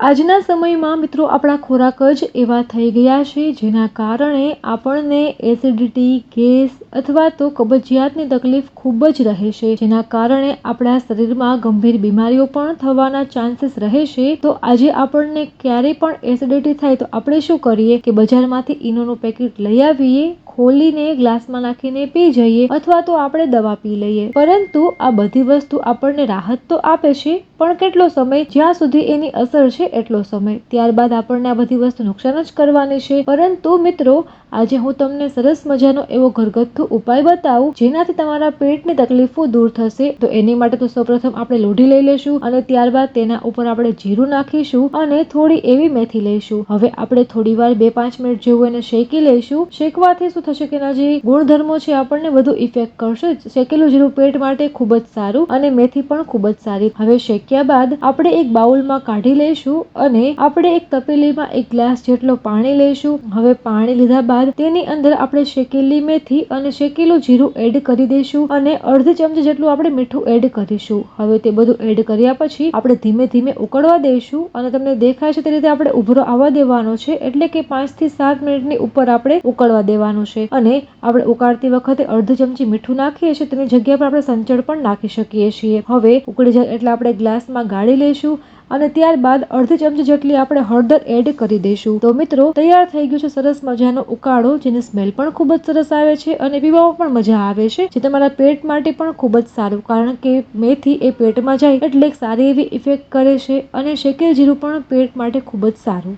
આજના સમયમાં મિત્રો આપણા ખોરાક જ એવા થઈ ગયા છે જેના કારણે આપણને એસિડિટી, ગેસ અથવા તો કબજિયાતની તકલીફ ખૂબ જ રહે છે. જેના કારણે આપણા શરીરમાં ગંભીર બીમારીઓ પણ થવાના ચાન્સીસ રહે છે. તો આજે આપણને ક્યારેય પણ એસિડિટી થાય તો આપણે શું કરીએ કે બજારમાંથી ઈનોનું પેકેટ લઈ આવીએ ખોલીને ગ્લાસમાં નાખીને પી જઈએ અથવા તો આપણે દવા પી લઈએ. પરંતુ આ બધી વસ્તુ આપણને રાહત તો આપે છે, પણ કેટલો સમય, જ્યાં સુધી એની અસર છે એટલો સમય. ત્યારબાદ આપણને આ બધી વસ્તુ નુકસાન જ કરવાની છે. પરંતુ મિત્રો, આજે હું તમને સરસ મજાનો એવો ઘરગથ્થુ ઉપાય બતાવું, જેનાથી તમારા પેટની તકલીફો દૂર થશે. તો એની માટે તો સૌપ્રથમ આપણે લોઢી લઈ લેશું અને ત્યારબાદ તેના ઉપર આપણે જીરું નાખીશું અને થોડી એવી મેથી લઈશું. હવે આપણે થોડી વાર બે પાંચ મિનિટ જેવું એને શેકી લઈશું. શેકવાથી શું થશે કે એના જે ગુણધર્મો છે આપણને વધુ ઇફેક્ટ કરશે. શેકેલું જીરું પેટ માટે ખૂબ જ સારું અને મેથી પણ ખૂબ જ સારી. હવે શેક્યા બાદ આપણે એક બાઉલમાં કાઢી લઈશું અને આપણે એક તપેલીમાં એક ગ્લાસ જેટલો પાણી લઈશું. હવે પાણી લીધા બાદ તેની અંદર આપણે શેકેલી મેથી અને શેકેલું જીરું એડ કરી દઈશું અને અડધી ચમચી જેટલું આપણે મીઠું એડ કરીશું. હવે તે બધું એડ કર્યા પછી આપણે ધીમે ધીમે ઉકળવા દઈશું અને તમને દેખાય છે તે રીતે આપણે ઉભરો આવવા દેવાનો છે. એટલે કે પાંચથી સાત મિનિટની ઉપર આપણે ઉકળવા દેવાનું છે. અને આપણે ઉકાળતી વખતે અડધી ચમચી મીઠું નાખીએ છીએ. તેની જગ્યા પર આપણે સંચળ પણ નાખી શકીએ છીએ. હવે ઉકળી જાય એટલે આપણે ગ્લાસમાં ગાળી લઈશું અને ત્યારબાદ અડધી ચમચી જેટલી આપણે હળદર એડ કરી દઈશું. તો મિત્રો, તૈયાર થઈ ગયું છે સરસ મજાનો ઉકાળો, જેની સ્મેલ પણ ખૂબ જ સરસ આવે છે અને પીવામાં પણ મજા આવે છે, જે તમારા પેટ માટે પણ ખૂબ જ સારું. કારણ કે મેથી એ પેટમાં જાય એટલે સારી એવી ઇફેક્ટ કરે છે અને શેકેલ જીરું પણ પેટ માટે ખૂબ જ સારું.